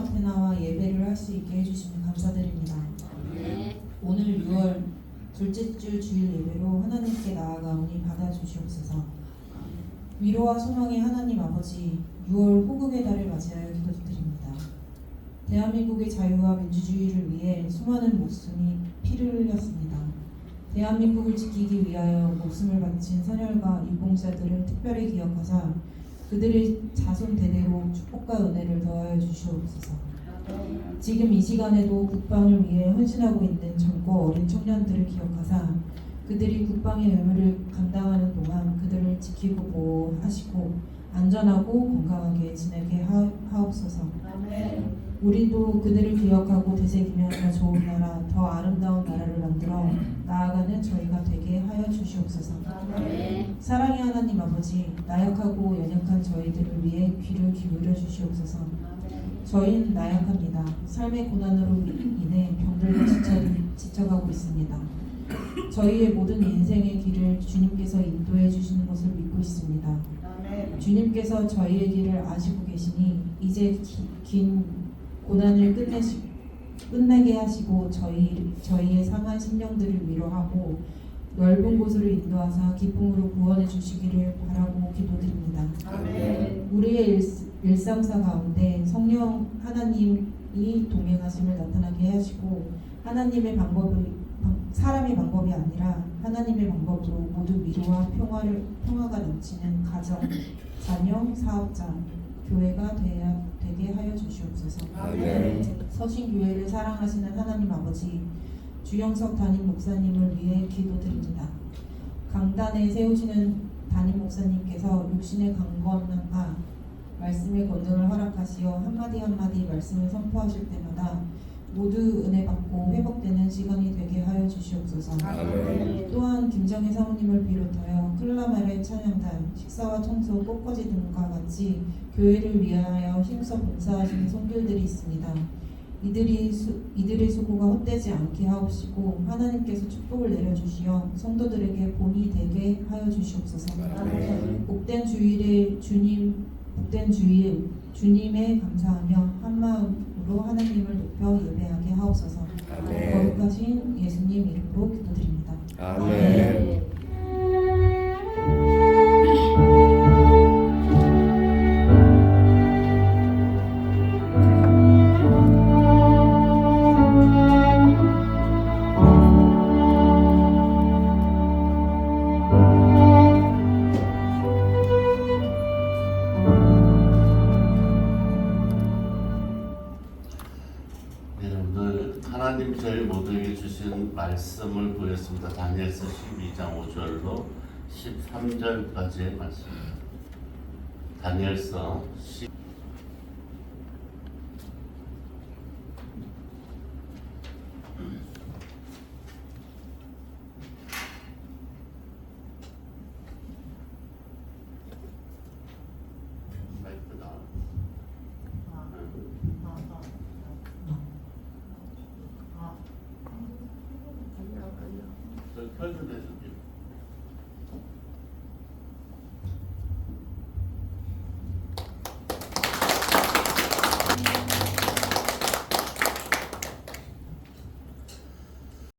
앞에 나와 예배를 할 수 있게 해주시면 감사드립니다. 오늘 6월 둘째 주 주일 예배로 하나님께 나아가오니 받아주시옵소서. 위로와 소망의 하나님 아버지 6월 호국의 달을 맞이하여 기도드립니다. 대한민국의 자유와 민주주의를 위해 수많은 목숨이 피를 흘렸습니다. 대한민국을 지키기 위하여 목숨을 바친 선열과 유공자들을 특별히 기억하사 그들의 자손 대대로 축복과 은혜를 더하여 주시옵소서. 지금 이 시간에도 국방을 위해 헌신하고 있는 젊고 어린 청년들을 기억하사 그들이 국방의 의무를 감당하는 동안 그들을 지키고 보호하시고 안전하고 건강하게 지내게 하, 하옵소서. 우리도 그들을 기억하고 되새기며 더 좋은 나라, 더 아름다운 나라를 만들어 나아가는 저희가 되게 하여 주시옵소서. 사랑의 하나님 아버지, 나약하고 연약한 저희들을 위해 귀를 기울여 주시옵소서. 저희는 나약합니다. 삶의 고난으로 인해 병들고 지쳐, 지쳐가고 있습니다. 저희의 모든 인생의 길을 주님께서 인도해 주시는 것을 믿고 있습니다. 주님께서 저희의 길을 아시고 계시니 이제 기- 긴 고난을 끝내시, 끝내게 하시고 저희 저희의 상한 심령들을 위로하고 넓은 곳으로 인도하사 기쁨으로 구원해 주시기를 바라고 기도드립니다. 우리의 일, 일상사 가운데 성령 하나님이 동행하심을 나타나게 하시고 하나님의 방법이 방- 사람의 방법이 아니라 하나님의 방법으로 모두 위로와 평화를 평화가 넘치는 가정, 자녀, 사업자, 교회가 되야, 되게 하여 주시옵소서. 서신 교회를 사랑하시는 하나님 아버지 주영석 담임 목사님을 위해 기도드립니다. 강단에 세우시는 담임 목사님께서 육신의 강건함과 말씀의 권능을 허락하시어 한마디 한마디 말씀을 선포하실 때마다 모두 은혜 받고 회복되는 시간이 되게 하여 주시옵소서. 또한 김정희 사모님을 비롯하여 클라말의 찬양단, 식사와 청소, 꽃꽂이 등과 같이 교회를 위하여 힘써 봉사하시는 손길들이 있습니다. 이들이 수, 이들의 수고가 헛되지 않게 하옵시고 하나님께서 축복을 내려주시어 성도들에게 본이 되게 하여 주시옵소서. 복된 주일에 주님 복된 주일 주님에 감사하며 한 마음으로 하나님을 높여 예배하게 하옵소서. 거룩하신 예수님 이름으로 기도드립니다. 아멘. 네, 모두에게 주신 말씀을 보였습니다. 다니엘서 12장 5절로 13절까지의 말씀입니다. 다니엘서 10